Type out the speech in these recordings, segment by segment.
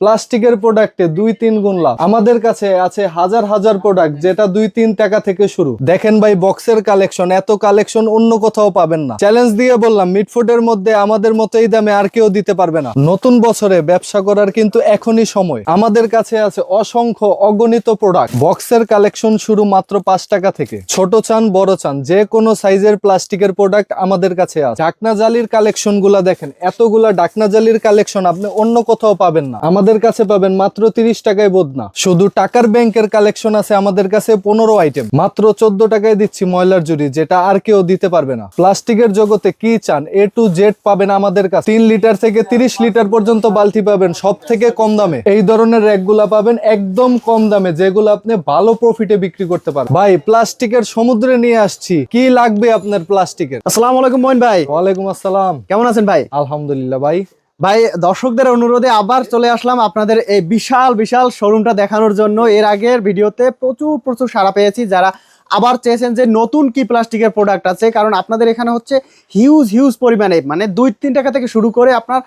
প্লাস্টিকের প্রোডাক্টে দুই তিন গুণ লাভ। আমাদের কাছে আছে হাজার হাজার প্রোডাক্ট যেটা দুই তিন টাকা থেকে শুরু। দেখেন ভাই, বক্সের কালেকশন, এত কালেকশন অন্য কোথাও পাবেন না। চ্যালেঞ্জ দিয়ে বললাম মিটফুডের মধ্যে আমাদের মতো এই দামে আর কেউ দিতে পারবে না। নতুন বছরে ব্যবসা করার কিন্তু এখনই সময়। আমাদের কাছে আছে অসংখ্য অগণিত প্রোডাক্ট। বক্সের কালেকশন শুরু মাত্র পাঁচ টাকা থেকে। ছোট চান, বড় চান, যে কোনো সাইজের প্লাস্টিকের প্রোডাক্ট আমাদের কাছে আছে। ঢাকনা জালির কালেকশনগুলা দেখেন, এতগুলা ডাকনা জালির কালেকশন আপনি অন্য কোথাও পাবেন না। আমাদের কাছে পাবেন মাত্র তিরিশ টাকায় বোধনা শুধু টাকার ব্যাংকের কালেকশন আছে আমাদের কাছে পনেরো আইটেম মাত্র চোদ্দ টাকায় দিচ্ছি ময়লার জুড়ি যেটা আর কেউ দিতে পারবে না। প্লাস্টিকের জগতে কি চান? এ টু জেড পাবেন আমাদের কাছে। তিন লিটার থেকে তিরিশ লিটার পর্যন্ত বালতি পাবেন সব থেকে কম দামে। এই ধরনের র্যাকগুলা পাবেন একদম কম দামে যেগুলো আপনি ভালো প্রফিটে বিক্রি করতে পারেন ভাই প্লাস্টিকের সমুদ্রে নিয়ে আসছি। কি লাগবে আপনার প্লাস্টিকের? আসসালাম আলাইকুম মইন ভাই। ওয়ালাইকুম আসসালাম। কেমন আছেন ভাই? আলহামদুলিল্লাহ ভাই। ভাই, দর্শকদের অনুরোধে আবার চলে আসলাম আপনাদের এই বিশাল বিশাল শোরুমটা দেখানোর জন্য। এর আগের ভিডিওতে প্রচুর প্রচুর সাড়া পেয়েছি। যারা আবার চেয়েছেন যে নতুন কি প্লাস্টিকের প্রোডাক্ট আছে, কারণ আপনাদের এখানে হচ্ছে হিউজ হিউজ পরিমাণে মানে দুই, তিন টাকা থেকে শুরু করে আপনার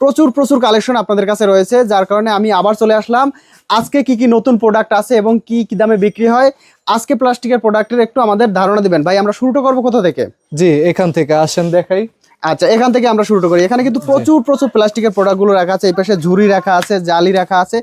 প্রচুর প্রচুর কালেকশন আপনাদের কাছে রয়েছে। যার কারণে আমি আবার চলে আসলাম। আজকে কি কি নতুন প্রোডাক্ট আছে এবং কি কি দামে বিক্রি হয়, আজকে প্লাস্টিকের প্রোডাক্টের একটু আমাদের ধারণা দিবেন। ভাই, আমরা শুরুটা করব কোথা থেকে? জি, এখান থেকে আসেন দেখাই। আচ্ছা এখান থেকে আমরা শুরু করি। এখানে কিন্তু প্রচুর প্রচুর প্লাস্টিকের প্রোডাক্টগুলো রাখা আছে। এই পাশে ঝুড়ি রাখা আছে জালি রাখা আছে।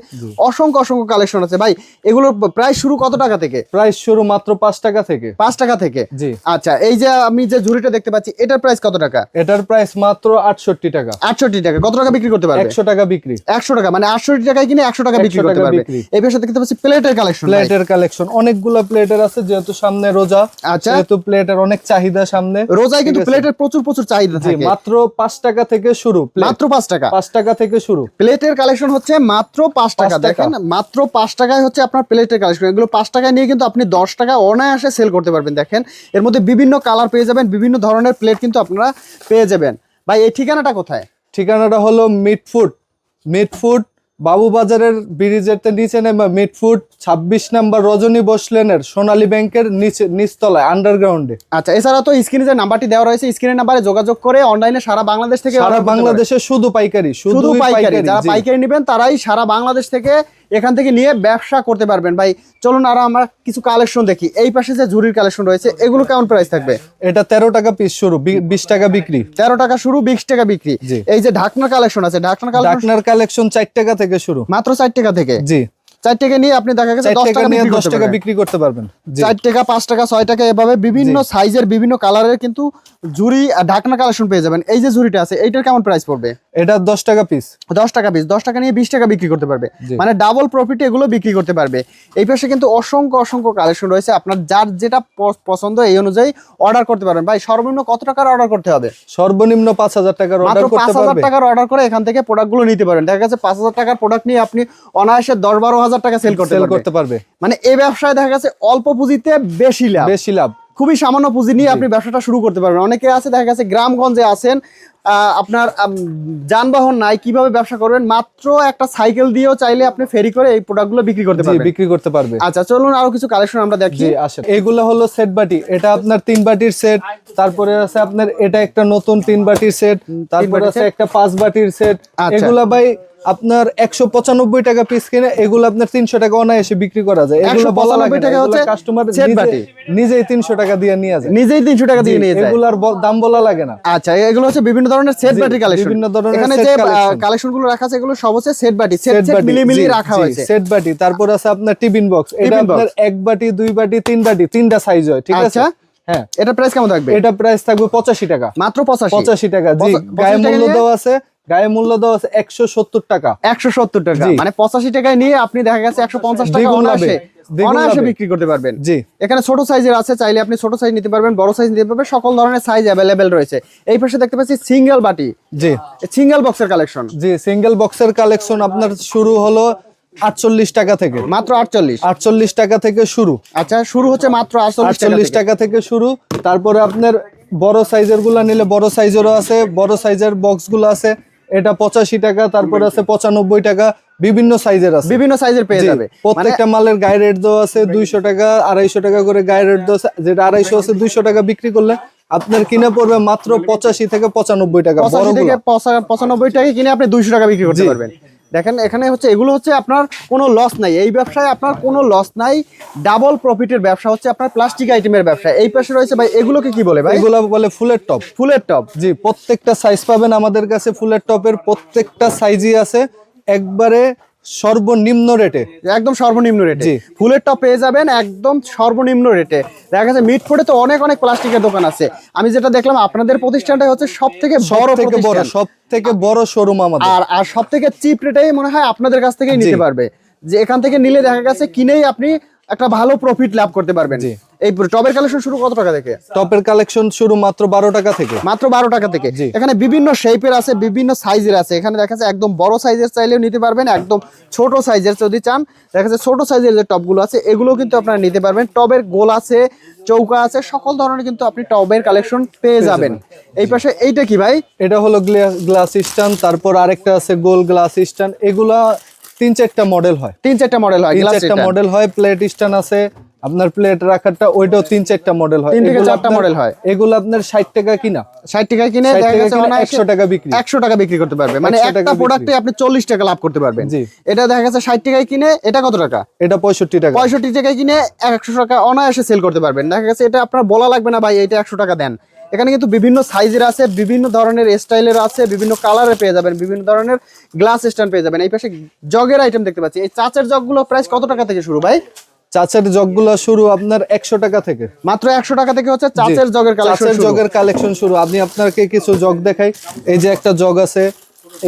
অসংখ্য অসংখ্য কালেকশন আছে। ভাই এগুলোর প্রায় শুরু কত টাকা থেকে? প্রাইস শুরু মাত্র পাঁচ টাকা থেকে। পাঁচ টাকা থেকে? জি। আচ্ছা এই যে আমি যে ঝুড়িটা দেখতে পাচ্ছি এটার প্রাইস কত টাকা? এটার প্রাইস মাত্র আটষট্টি টাকা। আটষট্টি টাকা। কত টাকা বিক্রি করতে পারবে? একশো টাকা বিক্রি। একশো টাকা মানে আটষট্টি টাকায় কিনে একশো টাকা বিক্রি করতে পারবে। এই পাশে দেখতে পাচ্ছি প্লেটের কালেকশন প্লেটের কালেকশন অনেকগুলো প্লেটের আছে যেহেতু সামনে রোজা আচ্ছা। যেহেতু প্লেটের অনেক চাহিদা সামনে। রোজায় কিন্তু প্লেটের প্রচুর প্রচুর চাহিদা থাকে। মাত্র পাঁচ টাকা থেকে শুরু মাত্র পাঁচ টাকা। পাঁচ টাকা থেকে শুরু। প্লেটের কালেকশন হচ্ছে মাত্র পাঁচ টাকা। দেখেন মাত্র পাঁচ টাকায় হচ্ছে আপনার প্লেটের কালেকশন এগুলো পাঁচ টাকায় নিয়ে কিন্তু আপনি দশ টাকা অনায়াসে সেল করতে পারবেন। দেখেন এর মধ্যে বিভিন্ন কালার পেয়ে যাবেন বিভিন্ন ধরনের প্লেট কিন্তু আপনারা পেয়ে যাবেন। ভাই এই ঠিকানাটা কোথায়? ঠিকানাটা হলো মিটফুড। মিটফুড বাবু বাজারের ব্রিজের নিচে নেমে মিডফুট ছাব্বিশ নাম্বার রজনী বসলেনের সোনালী ব্যাংকের নিচে নিচতলায় আন্ডারগ্রাউন্ডে আচ্ছা এছাড়া তো স্ক্রিনে যে নাম্বারটি দেওয়া রয়েছে স্ক্রিনের নাম্বারে যোগাযোগ করে অনলাইনে সারা বাংলাদেশ থেকে সারা বাংলাদেশের বাংলাদেশে শুধু পাইকারি শুধু পাইকারি যারা। পাইকারি নেবেন তারাই সারা বাংলাদেশ থেকে এখান থেকে নিয়ে ব্যবসা করতে পারবেন। ভাই চলুন আরও আমরা কিছু কালেকশন দেখি। এই পাশে যে ঝুড়ির কালেকশন রয়েছে এগুলো কেমন প্রাইস থাকবে? এটা তেরো টাকা পিস শুরু বিশ টাকা বিক্রি। তেরো টাকা শুরু বিশ টাকা বিক্রি। এই যে ঢাকনার কালেকশন আছে ঢাকনার কালেকশন কালেকশন চার টাকা থেকে শুরু। মাত্র চার টাকা থেকে? জি। চার টাকা নিয়ে আপনি দেখা গেছে দশ টাকা নিয়ে দশ টাকা। বিক্রি করতে পারবেন। চার টাকা পাঁচ টাকা ছয় টাকা এভাবে বিভিন্ন সাইজের বিভিন্ন কালারের কিন্তু ঝুড়ি ঢাকনা কালেকশন পেয়ে যাবেন। এই যে ঝুড়িটা আছে এইটার কেমন প্রাইস পড়বে? এটা দশ টাকা পিস দশ টাকা পিস দশ টাকা নিয়ে বিশ টাকা বিক্রি করতে পারবে। মানে ডাবল প্রফিট এগুলো বিক্রি করতে পারবে। এই পাশে কিন্তু অসংখ্য অসংখ্য কালেকশন রয়েছে। আপনার যার যেটা পছন্দ এই অনুযায়ী অর্ডার করতে পারবেন। ভাই সর্বনিম্ন কত টাকার অর্ডার করতে হবে? সর্বনিম্ন পাঁচ হাজার টাকার অর্ডার পাঁচ হাজার টাকার অর্ডার করে এখান থেকে প্রোডাক্টগুলো নিতে পারেন। দেখা গেছে পাঁচ হাজার টাকার প্রোডাক্ট নিয়ে আপনি অনায়াসে দশ বারো হাজার টাকা সেল করতে সেল করতে পারবে। মানে এই ব্যবসায় দেখা গেছে অল্প পুঁজিতে বেশি লাভ। বেশি লাভ। খুবই সামান্য পুঁজি নিয়ে আপনি ব্যবসাটা শুরু করতে পারবেন। অনেকে আছে দেখা গেছে গ্রামগঞ্জে আছেন আপনার যানবাহন নাই কীভাবে ব্যবসা করবেন? মাত্র একটা সাইকেল দিয়েও চাইলে আপনি ফেরি করে এই প্রোডাক্টগুলো বিক্রি করতে পারবেন। বিক্রি করতে পারবে। আচ্ছা চলুন আরও কিছু কালেকশন আমরা দেখি। আসেন। এগুলো হলো সেট বাটি। এটা আপনার তিন বাটির সেট তারপরে আছে আপনার এটা একটা নতুন তিন বাটির সেট তারপরে আছে একটা পাঁচ বাটির সেট আচ্ছা। এগুলা ভাই আপনার একশো পঁচানব্বই টাকা পিস কিনে এগুলো আপনার তিনশো টাকা অনায়াসে বিক্রি করা যায়। এগুলো বলা লাগে টাকা হচ্ছে কাস্টমার নিজেই তিনশো টাকা দিয়ে নিয়ে যায়। নিজেই তিনশো টাকা দিয়ে নিয়ে যায়। এগুলার দাম বলা লাগে না। আচ্ছা এগুলো হচ্ছে বিভিন্ন ধরনের সেট ব্যাটারি কালেকশন বিভিন্ন ধরনের এখানে যে কালেকশনগুলো রাখা আছে এগুলো সব হচ্ছে সেট বাটি। সেট বাটি মিলিয়ে মিলিয়ে রাখা হয়েছে। সেট বাটি। তারপর আছে আপনার টিফিন বক্স এটা আপনার এক বাটি দুই বাটি তিন বাটি তিনটা সাইজ হয় ঠিক আছে? আচ্ছা। হ্যাঁ। এটা প্রাইস কেমন থাকবে? এটা প্রাইস থাকবে পঁচাশি টাকা। মাত্র পঁচাশি। পঁচাশি টাকা জি গায়ে মূল্য দেওয়া আছে। গায়ে মূল্য দেওয়া আছে একশো সত্তর টাকা। একশো সত্তর টাকা। মানে পঁচাশি টাকায় নিয়ে আপনি দেখা গেছে একশো পঞ্চাশ টাকা অনায়াসে অনায়াসে বিক্রি করতে পারবেন। জি। এখানে ছোট সাইজের আছে চাইলে আপনি ছোট সাইজ নিতে পারবেন বড় সাইজ নিতে পারবেন সকল ধরনের সাইজ অ্যাভেলেবেল রয়েছে। এই পাশে দেখতে পাচ্ছি সিঙ্গেল বাটি। জি। সিঙ্গেল বক্সের কালেকশন জি সিঙ্গেল বক্সের কালেকশন আপনার শুরু হলো আটচল্লিশ টাকা থেকে। মাত্র আটচল্লিশ। আটচল্লিশ টাকা থেকে শুরু। আচ্ছা শুরু হচ্ছে মাত্র আটচল্লিশ আটচল্লিশ টাকা থেকে শুরু। তারপরে আপনার বড় সাইজেরগুলা নিলে বড় সাইজেরও আছে বড় সাইজের বক্সগুলো আছে। এটা পঁচাশি টাকা তারপরে আছে পঁচানব্বই টাকা বিভিন্ন সাইজের আছে। বিভিন্ন সাইজের পেয়ে যাবে। মানে প্রত্যেকটা মালের গায়ে রেট দেওয়া আছে দুইশো টাকা আড়াইশো টাকা করে গায়ে রেট দেওয়া আছে। যেটা আড়াইশো আছে দুইশো টাকা বিক্রি করলে আপনার কিনে পড়বে মাত্র পঁচাশি থেকে পঁচানব্বই টাকা পঁচাশি থেকে পঁচানব্বই টাকা কিনে আপনি দুইশো টাকা বিক্রি করতে পারবেন। দেখেন এখানে হচ্ছে এগুলো হচ্ছে আপনার কোনো লস নাই। এই ব্যবসায় আপনার কোনো লস নাই। ডাবল প্রফিটের ব্যবসা হচ্ছে আপনার প্লাস্টিক আইটেমের ব্যবসা। এই পাশে রয়েছে ভাই এগুলোকে কি বলে ভাই? এগুলো বলে ফুলের টপ। ফুলের টপ। জি প্রত্যেকটা সাইজ পাবেন আমাদের কাছে ফুলের টপের প্রত্যেকটা সাইজই আছে। একবারে সর্বনিম্ন রেটে। একদম সর্বনিম্ন রেটে। ফুলের টপ পেয়ে যাবেন একদম সর্বনিম্ন রেটে। দেখা গেছে ফোর্টে তো অনেক অনেক প্লাস্টিকের দোকান আছে। আমি যেটা দেখলাম আপনাদের প্রতিষ্ঠানটাই হচ্ছে সব থেকে বড় থেকে বড় সব থেকে বড় শোরুম আমাদের। আর আর সব থেকে চিপ রেটেই মনে হয় আপনাদের কাছ থেকেই নিতে পারবে। যে এখান থেকে নিলে দেখা গেছে কিনেই আপনি একটা ভালো প্রফিট লাভ করতে পারবেন। এই টবের কালেকশন শুরু কত টাকা থেকে? টপের কালেকশন শুরু মাত্র বারো টাকা থেকে। মাত্র বারো টাকা থেকে। এখানে বিভিন্ন শেপের আছে বিভিন্ন সাইজের আছে। এখানে দেখা যাচ্ছে একদম বড় সাইজের চাইলেও নিতে পারবেন একদম ছোট সাইজের যদি চান দেখা যাচ্ছে ছোট সাইজের যে টপগুলো আছে এগুলো কিন্তু আপনারা নিতে পারবেন। টবের গোল আছে চৌকা আছে সকল ধরনের কিন্তু আপনি টবের কালেকশন পেয়ে যাবেন। এই পাশে এইটা কি ভাই? এটা হলো গ্লাস স্ট্যান্ড তারপর আরেকটা আছে গোল গ্লাস স্ট্যান্ড এগুলা তিন চারটা মডেল হয়। তিন চারটা মডেল হয় তিন চারটা মডেল হয় প্লেট স্ট্যান্ড আছে আপনার প্লেট রাখারটা ওইটাও তিন চারটা মডেল হয়। তিন থেকে চারটা model হয়। এগুলো আপনার ষাট টাকা কিনা। ষাট টাকা কিনে 60 দেখা টাকা গেছে কিনে 100 টাকা বিক্রি। একশো টাকা বিক্রি করতে পারবে। মানে একটা। প্রোডাক্টে আপনি চল্লিশ টাকা লাভ করতে পারবেন। জি। এটা দেখা গেছে ষাট টাকায় কিনে এটা কত টাকা? এটা পঁয়ষট্টি টাকা। পঁয়ষট্টি টাকায় কিনে একশো টাকা অনায়াসে সেল করতে পারবেন। দেখা গেছে এটা আপনার বলা লাগবে না ভাই এটা একশো টাকা দেন। এখানে কিন্তু বিভিন্ন সাইজের আছে বিভিন্ন ধরনের স্টাইলের আছে বিভিন্ন কালারে পেয়ে যাবেন বিভিন্ন ধরনের গ্লাস স্ট্যান্ড পেয়ে যাবেন। এই পাশে জগের আইটেম দেখতে পাচ্ছি। এই চাচের জগগুলো প্রাইস কত টাকা থেকে শুরু ভাই? চাচের জগগুলো শুরু আপনার একশো টাকা থেকে। মাত্র একশো টাকা থেকে হচ্ছে চাচের জগের কালেকশন জগের কালেকশন শুরু। আমি আপনাকে কিছু জগ দেখাই। এই যে একটা জগ আছে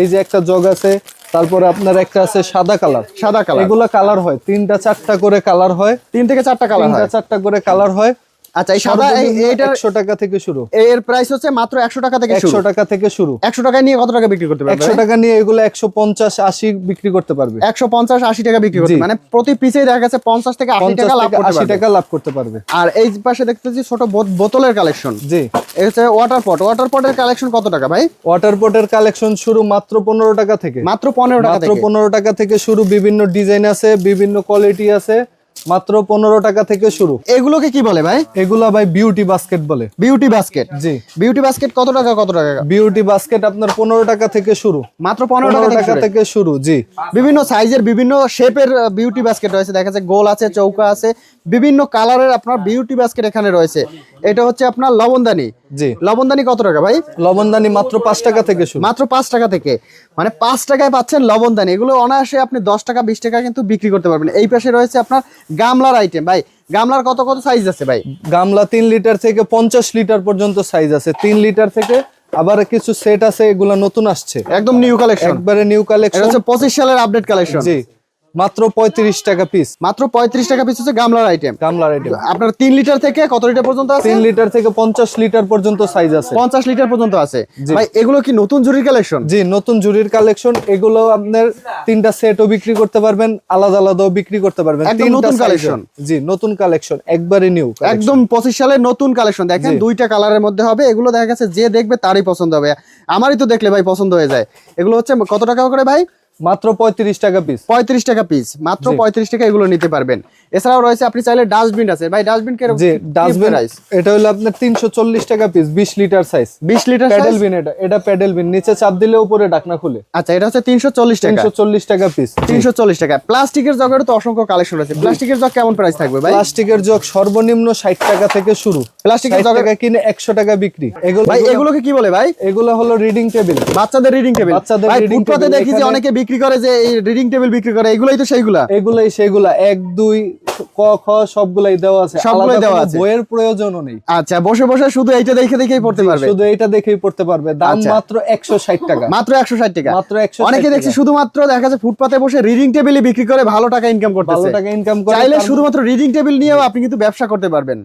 এই যে একটা জগ আছে তারপরে আপনার একটা আছে সাদা কালার। সাদা কালার। এগুলা কালার হয়। তিনটা চারটা করে কালার হয়। তিন থেকে চারটা কালার তিনটা চারটা করে কালার হয়। আচ্ছা এই সাদা এই- এইটার একশো টাকা থেকে শুরু। এর প্রাইস হচ্ছে মাত্র একশো টাকা থেকে শুরু। একশো টাকা থেকে শুরু। একশো টাকায় নিয়ে কত টাকা বিক্রি করতে পারবে? একশো টাকা নিয়ে এগুলো একশো পঞ্চাশ আশি বিক্রি করতে পারবে। একশো পঞ্চাশ আশি টাকা বিক্রি করতে মানে প্রতি পিসেই দেখা গেছে পঞ্চাশ থেকে আশি পঞ্চাশ টাকা লাভ করতে পারবে। টাকা লাভ করতে পারবে। আর এই পাশে দেখতেছি ছোট বোত- বোতলের কালেকশন জি। হচ্ছে ওয়াটার পট ওয়াটার পটের কালেকশন কত টাকা ভাই? ওয়াটার পটের কালেকশন শুরু মাত্র পনেরো টাকা থেকে। মাত্র পনেরো টাকা মাত্র থেকে। পনেরো টাকা থেকে শুরু বিভিন্ন ডিজাইন আছে বিভিন্ন কোয়ালিটি আছে। মাত্র পনেরো টাকা থেকে শুরু। এগুলোকে কি বলে ভাই? এগুলা ভাই বিউটি বাস্কেট বলে। Beauty basket? জি। বিউটি বাস্কেট কত টাকা কত টাকা? বিউটি বাস্কেট আপনার পনেরো টাকা থেকে শুরু। মাত্র পনেরো টাকা টাকা থেকে থেকে শুরু জি। বিভিন্ন সাইজের বিভিন্ন শেপের বিউটি বাস্কেট রয়েছে। দেখা যাচ্ছে গোল আছে চৌকা আছে। বিভিন্ন কালারের আপনার বিউটি বাস্কেট এখানে রয়েছে। এটা হচ্ছে আপনার লবণদানি। জি। লবণদানি কত টাকা ভাই? লবণদানি মাত্র পাঁচ টাকা থেকে শুরু। মাত্র পাঁচ টাকা থেকে। মানে পাঁচ টাকায় পাচ্ছেন লবণদানি। এগুলো অনায়াসে আপনি দশ টাকা বিশ টাকা কিন্তু বিক্রি করতে পারবেন। এই পাশে রয়েছে আপনার গামলার আইটেম ভাই গামলার কত কত সাইজ আছে ভাই? গামলা তিন লিটার থেকে পঞ্চাশ লিটার পর্যন্ত সাইজ আছে। তিন লিটার থেকে আবার কিছু সেট আছে এগুলা নতুন আসছে। একদম নিউ কালেকশন একবারে নিউ এটা কালেকশন হচ্ছে পঁচিশ সালের আপডেট কালেকশন জি। মাত্র পঁয়ত্রিশ টাকা পিস মাত্র পঁয়ত্রিশ টাকা পিস হচ্ছে গামলার আইটেম গামলার আইটেম আপনার তিন লিটার থেকে কত লিটার পর্যন্ত আছে? তিন লিটার থেকে পঞ্চাশ লিটার পর্যন্ত সাইজ আছে। পঞ্চাশ লিটার পর্যন্ত আছে। ভাই এগুলো কি নতুন জুরির কালেকশন জি নতুন জুরির কালেকশন এগুলো আপনার তিনটা সেটও বিক্রি করতে পারবেন আলাদা আলাদাও বিক্রি করতে পারবেন। নতুন size-এর। জি নতুন কালেকশন একবারে নিউ একদম পঁচিশ সালের নতুন কালেকশন দেখেন দুইটা কালারের মধ্যে হবে। এগুলো দেখা গেছে যে দেখবে তারই পছন্দ হবে। আমারই তো দেখলে ভাই পছন্দ হয়ে যায়। এগুলো হচ্ছে কত টাকা করে ভাই? মাত্র পঁয়ত্রিশ টাকা পিস পঁয়ত্রিশ টাকা পিস মাত্র পঁয়ত্রিশ টাকা এগুলো নিতে পারবেন। এছাড়াও রয়েছে আপনি চাইলে ডাস্টবিন আছে। ভাই ডাস্টবিন জি ডাস্টবিন এটা হলো আপনার তিনশো চল্লিশ টাকা পিস বিশ লিটার সাইজ বিশ লিটার প্যাডেল বিন এটা এটা প্যাডেল বিন নিচে চাপ দিলে উপরে ডাকনা খুলে। আচ্ছা এটা হচ্ছে তিনশো চল্লিশ টাকা। তিনশো চল্লিশ টাকা পিস তিনশো চল্লিশ টাকা। প্লাস্টিকের জগের তো অসংখ্য কালেকশন আছে। প্লাস্টিকের জগ কেমন প্রাইস থাকবে ভাই? প্লাস্টিকের জগ সর্বনিম্ন ষাট টাকা থেকে শুরু। প্লাস্টিকের 60 জগের টাকা কিনে একশো টাকা বিক্রি। এগুলো ভাই এগুলোকে কি বলে ভাই? এগুলো হলো রিডিং টেবিল বাচ্চাদের রিডিং টেবিল বাচ্চাদের table, দেখি যে অনেকে বিক্রি করে যে এই রিডিং টেবিল বিক্রি করে এগুলোই তো সেইগুলা? এগুলাই সেগুলা এক দুই ক খ সবগুলাই দেওয়া আছে। সবগুলাই দেওয়া আছে। বইয়ের প্রয়োজনও নেই। আচ্ছা বসে বসে শুধু এইটা দেখে দেখেই পড়তে পারবে? শুধু এটা দেখেই পড়তে পারবে। দাম আচ্ছা। মাত্র একশো ষাট টাকা। মাত্র একশো ষাট টাকা। মাত্র 160 অনেকে। দেখছি শুধুমাত্র দেখা যাচ্ছে ফুটপাতে বসে রিডিং টেবিলে বিক্রি করে ভালো টাকা ইনকাম ভালো টাকা ইনকাম করে চাইলে শুধুমাত্র রিডিং টেবিল নিয়েও আপনি কিন্তু ব্যবসা করতে পারবেন।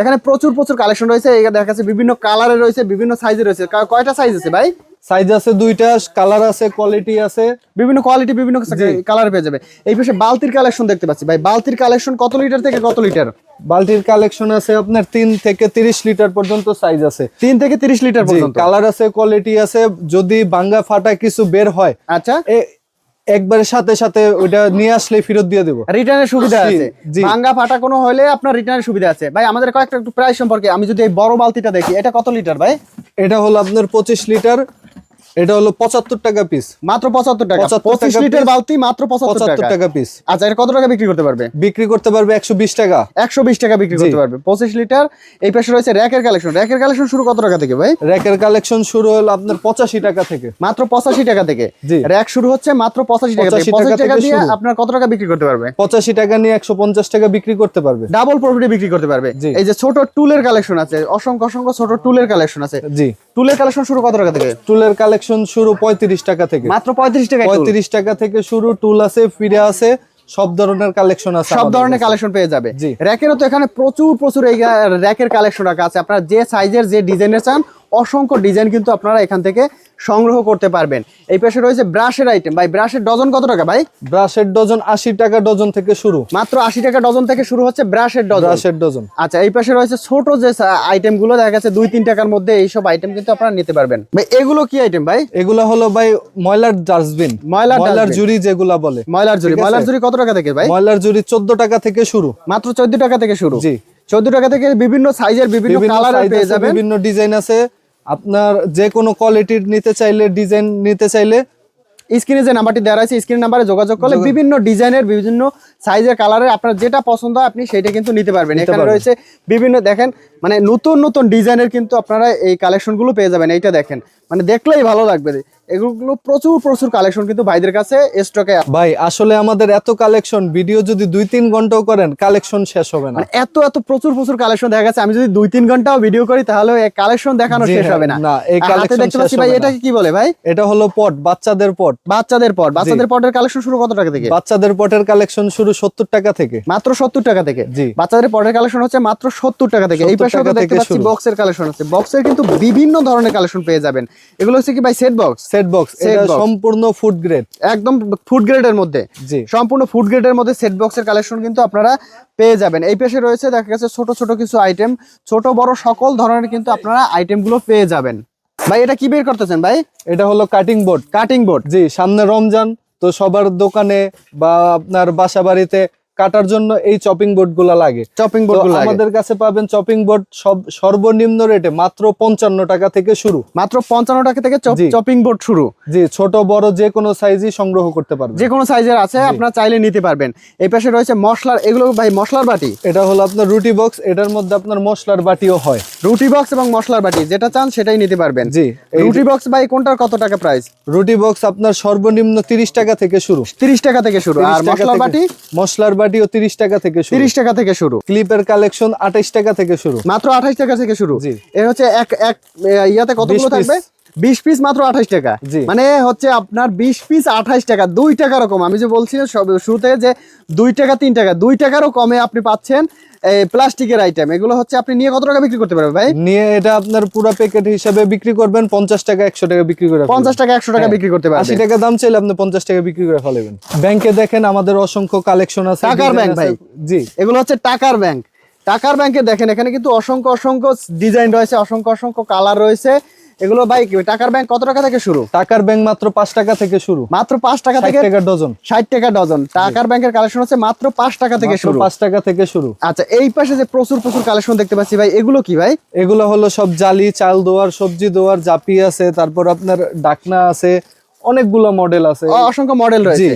এখানে প্রচুর প্রচুর কালেকশন রয়েছে। দেখা যাচ্ছে বিভিন্ন কালারে রয়েছে বিভিন্ন সাইজে রয়েছে। কয়টা সাইজ আছে ভাই? সাইজ আছে দুইটা কালার আছে কোয়ালিটি আছে। বিভিন্ন কোয়ালিটি বিভিন্ন কালার পেয়ে যাবে। এই পাশে বালতির কালেকশন দেখতে পাচ্ছি। ভাই বালতির কালেকশন কত লিটার থেকে কত লিটার বালতির কালেকশন আছে আপনার তিন থেকে তিরিশ লিটার পর্যন্ত সাইজ আছে। তিন থেকে তিরিশ লিটার পর্যন্ত? কালার আছে কোয়ালিটি আছে। যদি বাঙ্গা ফাটা কিছু বের হয় আচ্ছা। একবারে সাথে সাথে ওইটা নিয়ে আসলে ফেরত দিয়ে দেবো। রিটার্নের সুবিধা আছে। ভাঙ্গা ফাটা কোনো হলে আপনার রিটার্নের সুবিধা আছে। ভাই আমাদের কয়েকটা একটু প্রাইস সম্পর্কে আমি যদি এই বড় বালতিটা দেখি এটা কত লিটার ভাই? এটা হলো আপনার পঁচিশ লিটার এটা হলো পঁচাত্তর টাকা পিস মাত্র পঁচাত্তর টাকা। 75 পঁচিশ লিটার বালতি মাত্র পঁচাত্তর টাকা। পিস আচ্ছা এটা কত টাকা বিক্রি করতে পারবে? বিক্রি করতে পারবে একশো বিশ টাকা। একশো বিশ টাকা বিক্রি করতে পারবে। পঁচিশ লিটার এই পাশে রয়েছে র্যাকের কালেকশন। র্যাকের কালেকশন শুরু কত টাকা থেকে ভাই? র্যাকের কালেকশন শুরু হলো আপনার পঁচাশি টাকা থেকে। মাত্র পঁচাশি টাকা থেকে। র্যাক শুরু হচ্ছে মাত্র পঁচাশি টাকা পঁচাশি টাকা দিয়ে আপনার কত টাকা বিক্রি করতে পারবে? পঁচাশি টাকা নিয়ে একশো পঞ্চাশ টাকা বিক্রি করতে পারবে। ডাবল প্রফিটে বিক্রি করতে পারবে। এই যে ছোট টুলের কালেকশন আছে অসংখ্য অসংখ্য ছোট টুলের কালেকশন আছে। জি। টুলের কালেকশন শুরু কত টাকা থেকে? টুলের কালেকশন শুরু পঁয়ত্রিশ টাকা থেকে। মাত্র পঁয়ত্রিশ টাকা পঁয়ত্রিশ টাকা থেকে শুরু টুল আছে ফিরে আছে সব ধরনের কালেকশন আছে সব ধরনের কালেকশন পেয়ে যাবে। র্যাকেরও তো এখানে প্রচুর প্রচুর এই র্যাকের কালেকশন রাখা আছে। আপনারা যে সাইজের যে ডিজাইনের চান অসংখ্য ডিজাইন কিন্তু আপনারা এখান থেকে সংগ্রহ করতে পারবেন। এই পাশে রয়েছে ব্রাশের আইটেম ভাই ব্রাশের ডজন কত টাকা ভাই? ব্রাশের ডজন আশি টাকা ডজন থেকে শুরু। মাত্র আশি টাকা ডজন থেকে শুরু হচ্ছে ব্রাশের ডজন। ব্রাশের ডজন। আচ্ছা এই পাশে রয়েছে ছোট যে আইটেমগুলো দেখা যাচ্ছে দুই তিন টাকার মধ্যে এইসব আইটেম কিন্তু আপনারা নিতে পারবেন। ভাই এগুলো কি আইটেম ভাই? এগুলো হলো ভাই ময়লার ডাস্টবিন। ময়লার ময়লার। জুড়ি যেগুলা বলে। ময়লার জুড়ি ময়লার জুড়ি কত টাকা থেকে ভাই? ময়লার জুড়ি চোদ্দ টাকা থেকে শুরু। মাত্র চোদ্দ টাকা থেকে শুরু। জি। চোদ্দ টাকা থেকে বিভিন্ন সাইজের বিভিন্ন বিভিন্ন পেয়ে যাবেন। বিভিন্ন ডিজাইন আছে। আপনার যে কোনো কোয়ালিটির নিতে চাইলে ডিজাইন নিতে চাইলে স্ক্রিনে যে নাম্বারটি দেওয়া আছে স্ক্রিন নাম্বারে যোগাযোগ করলে বিভিন্ন ডিজাইনের বিভিন্ন সাইজের কালারের আপনার যেটা পছন্দ হয় আপনি সেটা কিন্তু নিতে পারবেন। এখানে রয়েছে বিভিন্ন দেখেন মানে নতুন নতুন ডিজাইনের কিন্তু আপনারা এই কালেকশনগুলো পেয়ে যাবেন। এইটা দেখেন। মানে দেখলেই ভালো লাগবে। এগুলো প্রচুর প্রচুর কালেকশন কিন্তু ভাইদের কাছে স্টকে ভাই আসলে আমাদের এত কালেকশন ভিডিও যদি দুই তিন ঘন্টাও করেন কালেকশন শেষ হবে না। মানে এত এত প্রচুর প্রচুর কালেকশন দেখা গেছে আমি যদি দুই তিন ঘন্টাও ভিডিও করি তাহলে এই কালেকশন দেখানো শেষ হবে না। না, এই collection দেখতে পাচ্ছি ভাই এটাকে কি বলে ভাই? এটা হলো পট বাচ্চাদের পট বাচ্চাদের পট বাচ্চাদের পটের কালেকশন শুরু কত টাকা থেকে? বাচ্চাদের পটের কালেকশন শুরু সত্তর টাকা থেকে। মাত্র সত্তর টাকা থেকে? জি। বাচ্চাদের পটের কালেকশন হচ্ছে মাত্র সত্তর টাকা থেকে। এই 70 পাশে দেখতে পাচ্ছি। বক্সের কালেকশন আছে বক্সের কিন্তু বিভিন্ন ধরনের কালেকশন পেয়ে যাবেন। এগুলো হচ্ছে কি ভাই সেট বক্স সেট বক্স এটা সম্পূর্ণ ফুড গ্রেড একদম ফুড গ্রেডের মধ্যে। জি। সম্পূর্ণ ফুড গ্রেডের মধ্যে সেট বক্সের কালেকশন কিন্তু আপনারা পেয়ে যাবেন। এই পাশে রয়েছে দেখা গেছে ছোট ছোট কিছু আইটেম ছোট বড় সকল ধরনের কিন্তু আপনারা আইটেমগুলো পেয়ে যাবেন। ভাই এটা কি বের করতেছেন ভাই? এটা হলো কাটিং বোর্ড কাটিং বোর্ড জি সামনে রমজান তো সবার দোকানে বা আপনার বাসা বাড়িতে কাটার জন্য এই চপিং বোর্ডগুলা লাগে। চপিং বোর্ড আমাদের কাছে পাবেন চপিং বোর্ড সব সর্বনিম্ন রেটে মাত্র পঞ্চান্ন টাকা থেকে শুরু। মাত্র পঞ্চান্ন টাকা থেকে চপিং বোর্ড শুরু। জি ছোট বড় যে কোনো সাইজই সংগ্রহ করতে পারবেন। যে কোনো সাইজের আছে আপনারা চাইলে নিতে পারবেন। এই পাশে রয়েছে মশলার এগুলো ভাই মশলার বাটি? এটা হলো আপনার রুটি বক্স এটার মধ্যে আপনার মশলার বাটিও হয়। রুটি বক্স এবং মশলার বাটি যেটা চান সেটাই নিতে পারবেন। জি রুটি বক্স ভাই কোনটার কত টাকা প্রাইস রুটি বক্স আপনার সর্বনিম্ন তিরিশ টাকা থেকে শুরু। তিরিশ টাকা থেকে শুরু। আর মশলার বাটি? মশলার বাটিও টাকা থেকে শুরু। টাকা থেকে শুরু। ক্লিপের কালেকশন আঠাইশ টাকা থেকে শুরু। মাত্র আঠাশ টাকা থেকে শুরু। এর হচ্ছে এক এক ইয়াতে কতগুলো থাকবে? বিশ পিস মাত্র আঠাশ টাকা। মানে হচ্ছে আপনার বিশ পিস আঠাশ টাকা দুই টাকা রকম আমি যে বলছি সব শুরুতে যে দুই টাকা তিন টাকা দুই টাকারও কমে আপনি পাচ্ছেন। প্লাস্টিকের আইটেম এগুলো হচ্ছে আপনি নিয়ে কত টাকা বিক্রি করতে পারবেন ভাই? নিয়ে এটা আপনার পুরো প্যাকেট হিসাবে বিক্রি করবেন পঞ্চাশ টাকা একশো টাকা বিক্রি করে পঞ্চাশ টাকা একশো টাকা হ্যাঁ। বিক্রি করতে আশি পারবেন টাকা দাম চাইলে আপনি পঞ্চাশ টাকা বিক্রি করে ফেলেবেন। ব্যাংকে দেখেন আমাদের অসংখ্য কালেকশন আছে টাকার ব্যাংক ভাই। জি। এগুলো হচ্ছে টাকার ব্যাংক টাকার ব্যাংকে দেখেন এখানে কিন্তু অসংখ্য অসংখ্য ডিজাইন রয়েছে অসংখ্য অসংখ্য কালার রয়েছে। এগুলো ভাই টাকার ব্যাংক কত টাকা থেকে শুরু? টাকার ব্যাংক মাত্র পাঁচ টাকা থেকে শুরু। মাত্র পাঁচ টাকা থেকে টাকা ডজন ষাট টাকা ডজন টাকার ব্যাংকের কালেকশন হচ্ছে মাত্র পাঁচ টাকা থেকে শুরু। পাঁচ টাকা থেকে শুরু। আচ্ছা এই পাশে যে প্রচুর প্রচুর কালেকশন দেখতে পাচ্ছি ভাই এগুলো কি ভাই? এগুলো হলো সব জালি চাল দোয়ার সবজি দোয়ার জাপি আছে তারপর আপনার ডাকনা আছে অনেকগুলো মডেল আছে। অসংখ্য মডেল রয়েছে।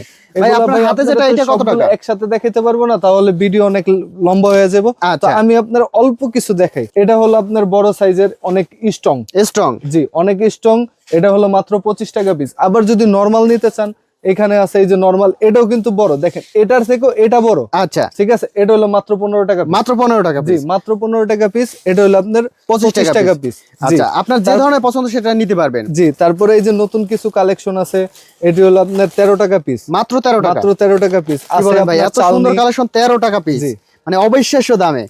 একসাথে দেখাতে পারব না তাহলে ভিডিও অনেক লম্বা হয়ে যাব আচ্ছা। আমি আপনার অল্প কিছু দেখাই। এটা হলো আপনার বড় সাইজের অনেক স্ট্রং স্ট্রং জি অনেক স্ট্রং এটা হলো মাত্র পঁচিশ টাকা পিস আবার যদি নর্মাল নিতে চান এখানে আছে এই যে নর্মাল এটাও কিন্তু বড়। দেখেন এটার থেকেও এটা বড়। আচ্ছা। ঠিক আছে? এটা হলো মাত্র পনেরো টাকা মাত্র পনেরো টাকা জি মাত্র পনেরো টাকা পিস এটা হলো আপনার পঁচিশ টাকা পিস আচ্ছা আপনার যে ধরনের পছন্দ সেটা নিতে পারবেন। জি তারপরে এই যে নতুন কিছু কালেকশন আছে এটি হলো আপনার তেরো টাকা পিস মাত্র তেরো টাকা। মাত্র তেরো টাকা পিস ভাই এত সুন্দর কালেকশন তেরো টাকা পিস মানে অবিশ্বাস্য দামে।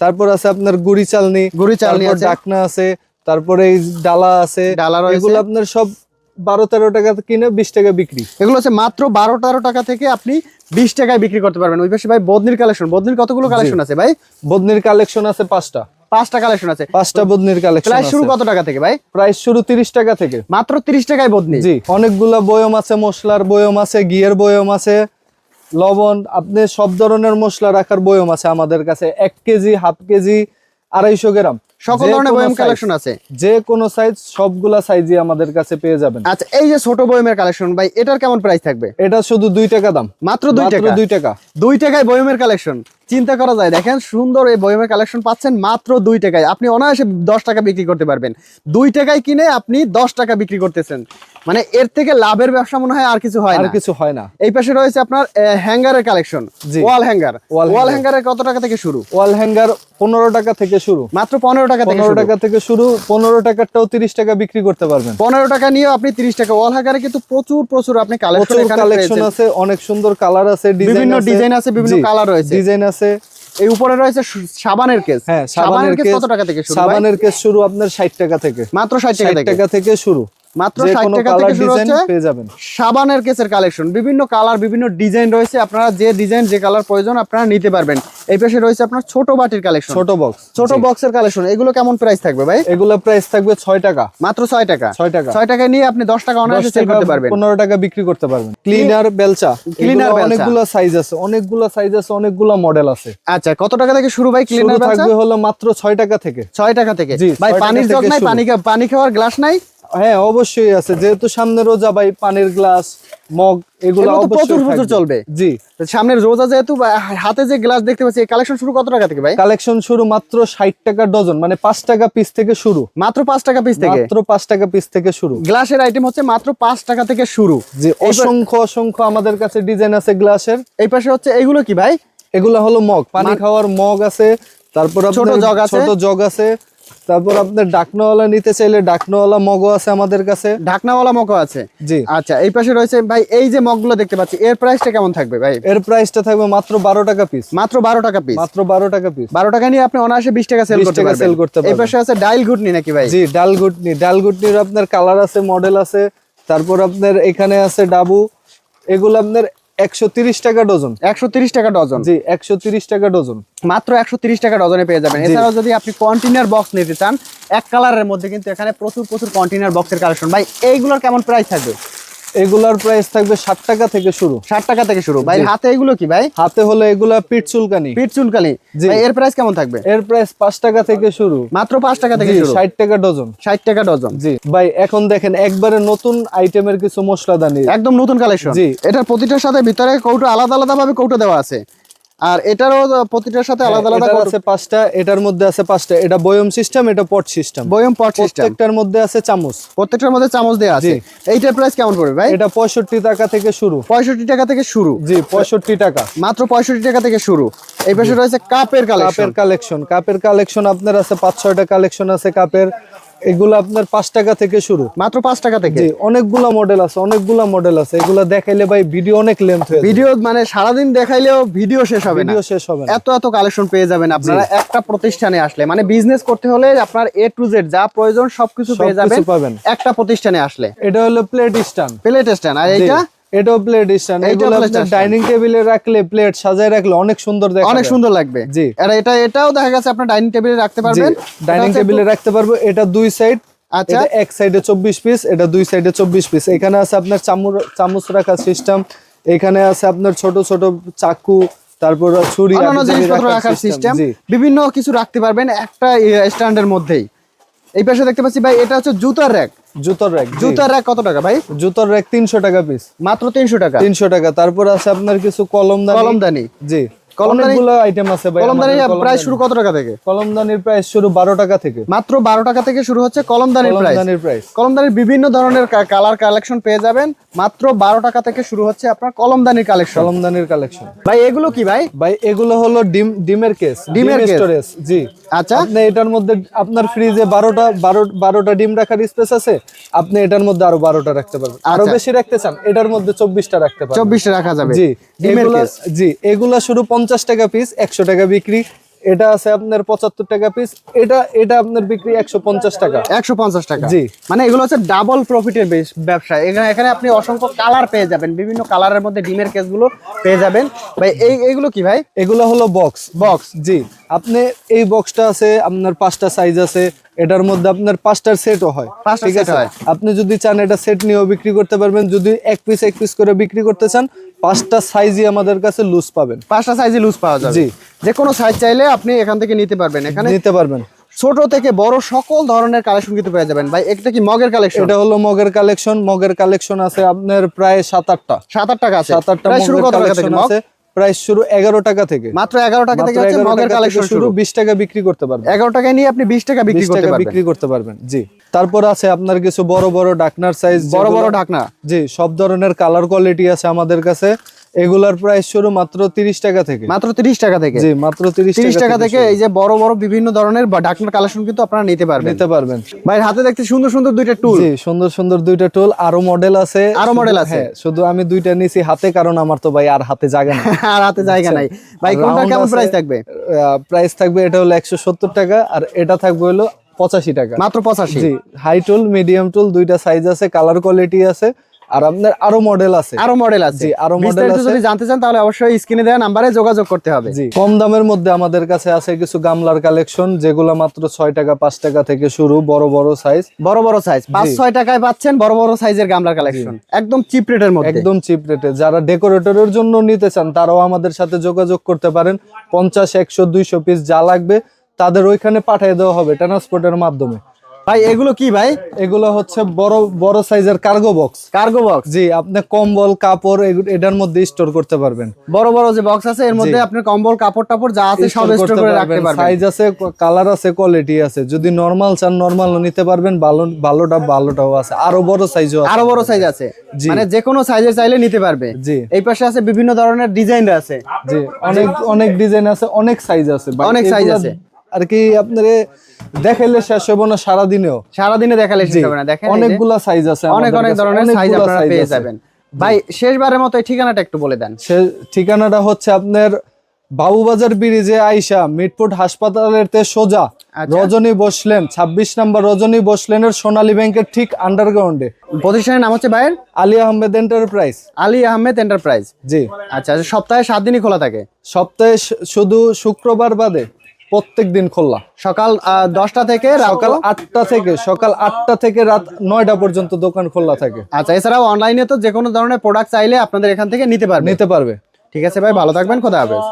তারপর আছে আপনার গুড়ি চালনি। গুড়ি চালনি। ডাকনা আছে। তারপরে এই ডালা আছে। ডালা। এগুলো আপনার সব বারো তেরো টাকা কিনে বিশ টাকা বিক্রি। এগুলো হচ্ছে মাত্র বারো তেরো টাকা থেকে আপনি বিশ টাকায় বিক্রি করতে পারবেন। ওই পাশে ভাই বদনির কালেকশন। বদনির কতগুলো কালেকশন আছে ভাই? বদনির কালেকশন আছে পাঁচটা। পাঁচটা কালেকশন আছে। পাঁচটা বদনির কালেকশন প্রাইস শুরু কত টাকা থেকে ভাই? প্রাইস শুরু তিরিশ টাকা থেকে। মাত্র তিরিশ টাকায় বদনি? জি অনেকগুলা বয়ম আছে মশলার বয়ম আছে ঘিয়ের বয়ম আছে লবণ আপনি সব ধরনের মশলা রাখার বয়ম আছে আমাদের কাছে। এক কেজি হাফ কেজি আড়াইশো গ্রাম। সকল ধরনের বয়ম কালেকশন আছে। যে কোনো সাইজ সবগুলা সাইজই আমাদের কাছে পেয়ে যাবেন। আচ্ছা এই যে ছোট বয়মের কালেকশন ভাই এটার কেমন প্রাইস থাকবে? এটা শুধু দুই টাকা দাম। মাত্র দুই মাত্র টাকা। দুই টাকা। দুই টাকায় বয়মের কালেকশন চিন্তা করা যায় দেখেন সুন্দর এই বয়মের কালেকশন পাচ্ছেন মাত্র দুই টাকায়। আপনি অনায়াসে দশ টাকা বিক্রি করতে পারবেন। দুই টাকায় কিনে আপনি দশ টাকা বিক্রি করতেছেন। মানে এর থেকে লাভের ব্যবসা মনে হয় আর কিছু হয় আর না। কিছু হয় না। এই পাশে রয়েছে আপনার হ্যাঙ্গারের কালেকশন ওয়াল হ্যাঙ্গার ওয়াল। হ্যাঙ্গারের কত টাকা থেকে শুরু? ওয়াল হ্যাঙ্গার পনেরো টাকা থেকে শুরু। মাত্র পনেরো টাকা থেকে পনেরো টাকা থেকে শুরু পনেরো টাকারটাও তিরিশ টাকা বিক্রি করতে পারবেন। পনেরো টাকা নিয়ে আপনি তিরিশ টাকা। ওয়াল হাকারে কিন্তু প্রচুর প্রচুর আপনি কালেকশন। আছে অনেক সুন্দর কালার আছে বিভিন্ন ডিজাইন আছে বিভিন্ন কালার রয়েছে। ডিজাইন আছে। এই উপরে রয়েছে সাবানের কেস হ্যাঁ সাবানের কেস কত টাকা থেকে শুরু সাবানের কেস শুরু আপনার ষাট টাকা থেকে। মাত্র ষাট টাকা থেকে শুরু। মাত্র টাকা থেকে শুরু হচ্ছে পেয়ে যাবেন। সাবানের কেসের কালেকশন বিভিন্ন কালার বিভিন্ন ডিজাইন রয়েছে। আপনারা যে ডিজাইন যে কালার প্রয়োজন আপনারা নিতে পারবেন। এই পাশে রয়েছে আপনার ছোট বাটির কালেকশন ছোট বক্স ছোট বক্সের কালেকশন এগুলো কেমন প্রাইস থাকবে ভাই? এগুলো প্রাইস থাকবে ছয় টাকা। মাত্র ছয় টাকা। ছয় টাকা। ছয় টাকায় নিয়ে আপনি দশ টাকা অনায়াসে সেল করতে পারবেন। পনেরো টাকা বিক্রি করতে পারবেন। ক্লিনার বেলচা ক্লিনার বেলচা। অনেকগুলো সাইজ আছে। অনেকগুলো সাইজ আছে অনেকগুলো মডেল আছে। আচ্ছা কত টাকা থেকে শুরু ভাই ক্লিনার থাকবে হলো মাত্র ছয় টাকা থেকে। ছয় টাকা থেকে। ভাই পানির জগ নাই পানি পানি খাওয়ার গ্লাস নাই? হ্যাঁ অবশ্যই আছে। যেহেতু সামনে রোজা ভাই পানির গ্লাস মগ এগুলো এগুলো প্রচুর প্রচুর চলবে। জি। সামনের রোজা যেহেতু হাতে যে গ্লাস দেখতে পাচ্ছি কালেকশন শুরু কত টাকা থেকে ভাই? কালেকশন শুরু মাত্র ষাট টাকা ডজন মানে পাঁচ টাকা পিস থেকে শুরু। মাত্র পাঁচ টাকা পিস থেকে? মাত্র পাঁচ টাকা পিস থেকে শুরু। গ্লাসের আইটেম হচ্ছে মাত্র পাঁচ টাকা থেকে শুরু। যে অসংখ্য অসংখ্য আমাদের কাছে ডিজাইন আছে গ্লাসের। এই পাশে হচ্ছে এইগুলো কি ভাই? এগুলো হলো মগ। পানি খাওয়ার মগ আছে তারপর ছোট জগ আছে। ছোট জগ আছে তারপর আপনার ডাকনাওয়ালা নিতে চাইলে ডাকনাওয়ালা মগও আছে আমাদের কাছে। ঢাকনাওয়ালা মকো আছে? জি। আচ্ছা এই পাশে রয়েছে ভাই এই যে মগগুলো দেখতে পাচ্ছি এর প্রাইসটা কেমন থাকবে ভাই? এর প্রাইসটা থাকবে মাত্র বারো টাকা পিস মাত্র বারো টাকা পিস মাত্র বারো টাকা পিস বারো টাকা নিয়ে আপনি অনায়াসে বিশ টাকা সেল করতে টাকা sell করতে এই। পাশে আছে ডাইল গুটনি নাকি ভাই? জি ডাল ঘুটনি। ডালগুটনি ডালগুটনির আপনার কালার আছে মডেল আছে। তারপর আপনার এখানে আছে ডাবু। এগুলো আপনার একশো তিরিশ টাকা ডজন। একশো তিরিশ টাকা ডজন। জি একশো তিরিশ টাকা ডজন। মাত্র একশো তিরিশ টাকা ডজনে পেয়ে যাবেন। এছাড়াও যদি আপনি কন্টেনার বক্স নিতে চান এক কালারের মধ্যে কিন্তু এখানে প্রচুর প্রচুর কন্টেনার বক্সের কালেকশন ভাই এইগুলোর কেমন প্রাইস থাকবে? এগুলার প্রাইস থাকবে ষাট টাকা থেকে শুরু। ষাট টাকা থেকে শুরু। ভাই হাতে এগুলো কি ভাই? হাতে হলো এগুলা পিট চুলকানি। পিট চুলকানি। এর প্রাইস কেমন থাকবে? এর প্রাইস পাঁচ টাকা থেকে শুরু। মাত্র পাঁচ টাকা থেকে শুরু। ষাট টাকা ডজন। ষাট টাকা ডজন। জি। ভাই এখন দেখেন একবারে নতুন আইটেমের কিছু মশলা দানি একদম নতুন কালেকশন জি। এটার প্রতিটার সাথে ভিতরে কৌটো আলাদা আলাদা ভাবে কৌটো দেওয়া আছে। আর এটারও প্রতিটার সাথে আলাদা আলাদা আছে পাঁচটা এটার মধ্যে আছে পাঁচটা। এটা বয়ম সিস্টেম এটা পট সিস্টেম বয়ম পট সিস্টেম প্রত্যেকটার মধ্যে আছে চামচ। প্রত্যেকটার মধ্যে চামচ দেওয়া আছে। এইটার প্রাইস কেমন পড়বে ভাই? এটা পঁয়ষট্টি টাকা থেকে শুরু। পঁয়ষট্টি টাকা থেকে শুরু। জি পঁয়ষট্টি টাকা। মাত্র পঁয়ষট্টি টাকা থেকে শুরু। এই পাশে রয়েছে কাপের কালেকশন কাপের কালেকশন কাপের কালেকশন আপনার আছে পাঁচ ছয়টা কালেকশন আছে কাপের এগুলো আপনার পাঁচ টাকা থেকে শুরু। মাত্র পাঁচ টাকা থেকে? অনেকগুলা মডেল আছে অনেকগুলা মডেল আছে। এগুলা দেখাইলে ভাই ভিডিও অনেক লেন্থ হয়ে ভিডিও মানে সারাদিন দেখাইলেও ভিডিও শেষ হবে ভিডিও শেষ হবে এত এত কালেকশন পেয়ে যাবেন আপনারা একটা প্রতিষ্ঠানে আসলে মানে বিজনেস করতে হলে আপনার এ টু জেড যা প্রয়োজন সবকিছু পেয়ে যাবেন। একটা প্রতিষ্ঠানে আসলে। এটা হলো প্লেট স্ট্যান্ড প্লেট স্ট্যান্ড আর এইটা? এটাও প্লেট স্ট্যান্ড এগুলো আপনার ডাইনিং টেবিলে রাখলে প্লেট সাজায় রাখলে অনেক সুন্দর দেখা অনেক সুন্দর লাগবে। জি। আর এটা এটাও দেখা গেছে আপনার ডাইনিং টেবিলে রাখতে পারবেন। ডাইনিং টেবিলে রাখতে পারব। এটা দুই সাইড আচ্ছা। এক সাইডে চব্বিশ পিস এটা দুই সাইডে চব্বিশ পিস এখানে আছে আপনার চামচ চামচ রাখার সিস্টেম এখানে আছে আপনার ছোট ছোট চাকু তারপর ছুরি জিনিসপত্র রাখার সিস্টেম বিভিন্ন কিছু রাখতে পারবেন একটা স্ট্যান্ডের মধ্যেই। এই পাশে দেখতে পাচ্ছি ভাই এটা হচ্ছে জুতার র্যাক জুতোর র্যাক জুতার র্যাক কত টাকা ভাই? জুতোর র্যাক তিনশো টাকা পিস মাত্র তিনশো টাকা? তিনশো টাকা। তারপর আছে আপনার কিছু কলমদানি। কলমদানি। জি। অনেকগুলো আইটেম আছে ভাই কলমদানি প্রাইস শুরু কত টাকা থেকে? কলমদানির প্রাইস শুরু বারো টাকা থেকে। মাত্র বারো টাকা থেকে শুরু হচ্ছে কলমদানির প্রাইস কলমদানির প্রাইস কলমদানির বিভিন্ন ধরনের কালার কালেকশন পেয়ে যাবেন। মাত্র বারো টাকা থেকে শুরু হচ্ছে আপনার কলমদানির কালেকশন কলমদানির কালেকশন ভাই এগুলো কি ভাই? ভাই এগুলো হলো ডিম ডিমের কেস ডিমের স্টোরেজ জি। আচ্ছা। আপনি এটার মধ্যে আপনার ফ্রিজে বারোটা বারো বারোটা ডিম রাখার স্পেস আছে আপনি এটার মধ্যে আরও বারোটা রাখতে পারবেন। আরও আচ্ছা। বেশি রাখতে চান এটার মধ্যে চব্বিশটা রাখতে পারবেন। চব্বিশটা রাখা যাবে জি ডিমের এগুলা কেস জি এগুলা শুরু পঞ্চাশ টাকা পিস একশো টাকা বিক্রি। এটা আছে আপনার পঁচাত্তর টাকা পিস এটা এটা আপনার বিক্রি একশো পঞ্চাশ টাকা। একশো পঞ্চাশ টাকা। জি। মানে এগুলো হচ্ছে ডাবল প্রফিটের ব্যবসা। এখানে এখানে আপনি অসংখ্য কালার পেয়ে যাবেন। বিভিন্ন কালারের মধ্যে ডিমের কেসগুলো পেয়ে যাবেন। ভাই এই এইগুলো কি ভাই? এগুলো হলো বক্স বক্স জি। আপনি এই বক্সটা আছে আপনার পাঁচটা সাইজ আছে। এটার মধ্যে আপনার পাঁচটার সেটও হয়। ঠিক আছে? আপনি যদি চান এটা সেট নিয়েও বিক্রি করতে পারবেন যদি এক পিস এক পিস করে বিক্রি করতে চান পাঁচটা সাইজই আমাদের কাছে লুজ পাবেন। পাঁচটা সাইজে লুজ পাওয়া যাবে। জি। যে কোনো সাইজ চাইলে আপনি এখান থেকে নিতে পারবেন। এখানে নিতে পারবেন। ছোট থেকে বড় সকল ধরনের কালেকশন কিন্তু পেয়ে যাবেন। ভাই এটা কি মগের কালেকশন এটা হলো মগের কালেকশন মগের কালেকশন আছে আপনার প্রায় সাত আটটা। সাত আট টাকা আছে। সাত আটটা শুরু কত কালেকশন আছে। প্রাইস শুরু এগারো টাকা থেকে। মাত্র এগারো টাকা থেকে মাত্র হচ্ছে 11 মগের কালেকশন শুরু বিশ টাকা বিক্রি করতে পারবেন। এগারো টাকায় নিয়ে আপনি বিশ টাকা বিক্রি বিশ টাকা বিক্রি করতে পারবেন জি। তারপর আছে আপনার কিছু বড় বড় ডাকনার সাইজ বড় বড় ঢাকনা জি সব ধরনের কালার কোয়ালিটি আছে আমাদের কাছে। এগুলার প্রাইস শুরু মাত্র তিরিশ টাকা থেকে। মাত্র তিরিশ টাকা থেকে? জি মাত্র তিরিশ তিরিশ টাকা থেকে এই যে বড় বড় বিভিন্ন ধরনের বা ঢাকনার কালেকশন কিন্তু আপনারা নিতে পারবেন। নিতে পারবেন। ভাই হাতে দেখতে সুন্দর সুন্দর দুইটা টুল জি সুন্দর সুন্দর দুইটা টুল আরও মডেল আছে। আরও মডেল আছে? হ্যাঁ শুধু আমি দুইটা নিছি হাতে কারণ আমার তো ভাই আর হাতে জায়গা না আর হাতে জায়গা নাই। ভাই কোনটা কেমন প্রাইস থাকবে? প্রাইস থাকবে এটা হলো একশো সত্তর টাকা আর এটা থাকবে হলো পঁচাশি টাকা। মাত্র পঁচাশি? জি হাই টুল মিডিয়াম টুল দুইটা সাইজ আছে কালার কোয়ালিটি আছে। আর আপনার আরও মডেল আছে। আরও মডেল আছে। আরও বিস্তারিত আছে। যদি জানতে চান তাহলে অবশ্যই স্ক্রিনে দেওয়া নাম্বারে যোগাযোগ করতে হবে। জি কম দামের মধ্যে আমাদের কাছে আছে কিছু গামলার কালেকশন যেগুলো মাত্র ছয় টাকা পাঁচ টাকা থেকে শুরু বড় বড় সাইজ বড় বড় সাইজ পাঁচ ছয় টাকায় পাচ্ছেন বড় বড় সাইজের গামলার কালেকশন একদম চিপ রেটের মধ্যে। একদম চিপ রেটে যারা ডেকোরেটরের জন্য নিতে চান তারাও আমাদের সাথে যোগাযোগ করতে পারেন। পঞ্চাশ একশো দুইশো পিস যা লাগবে তাদের ওইখানে পাঠিয়ে দেওয়া হবে ট্রান্সপোর্টের মাধ্যমে। ভাই এগুলো কি ভাই? এগুলো হচ্ছে বড় বড় সাইজের কার্গো বক্স কার্গো বক্স জি আপনি কম্বল কাপড় এটার মধ্যে স্টোর করতে পারবেন। বড় বড় যে বক্স আছে এর মধ্যে আপনি কম্বল কাপড় টাপড় যা আছে সব স্টোর করে রাখতে পারবেন। সাইজ আছে কালার আছে কোয়ালিটি আছে। যদি নরমাল চান নরমালও নিতে পারবেন। ভালো ভালোটা ভালোটাও আছে। আরও বড় সাইজও আছে। আরও বড় সাইজ আছে। মানে যে কোনো সাইজের চাইলে নিতে পারবে। জি। এই পাশে আছে বিভিন্ন ধরনের ডিজাইন আছে। জি অনেক অনেক ডিজাইন আছে অনেক সাইজ আছে। অনেক সাইজ আছে। আর কি আপনারে দেখাইলে শেষ হবে না সারাদিনেও। সারাদিনে দেখালে শেষ হবে না। দেখেন অনেকগুলা সাইজ আছে অনেক অনেক ধরনের সাইজ আপনারা পেয়ে যাবেন। ভাই শেষবারের মতো এই ঠিকানাটা একটু বলে দেন। সে ঠিকানাটা হচ্ছে আপনার বাবুবাজার ব্রিজে আইসা মিটফুট হাসপাতালের তে সোজা। আচ্ছা। রজনী বসলেন ২৬ নম্বর রজনী বসলেনের সোনালী ব্যাংকের ঠিক আন্ডারগ্রাউন্ডে প্রতিষ্ঠানের নাম হচ্ছে ভাইয়ের? আলী আহমেদ এন্টারপ্রাইজ আলী আহমেদ এন্টারপ্রাইজ জি। আচ্ছা আচ্ছা, সপ্তাহে সাত দিনই খোলা থাকে? সপ্তাহে শুধু শুক্রবার বাদে। প্রত্যেক দিন খোলা। সকাল আহ, দশটা থেকে সকাল আটটা থেকে সকাল আটটা থেকে রাত নয়টা পর্যন্ত দোকান খোলা থাকে। আচ্ছা এছাড়াও অনলাইনে তো যে কোনো ধরনের প্রোডাক্ট চাইলে আপনাদের এখান থেকে নিতে পারবে। নিতে পারবে। ঠিক আছে ভাই ভালো থাকবেন খোদা হাফেজ।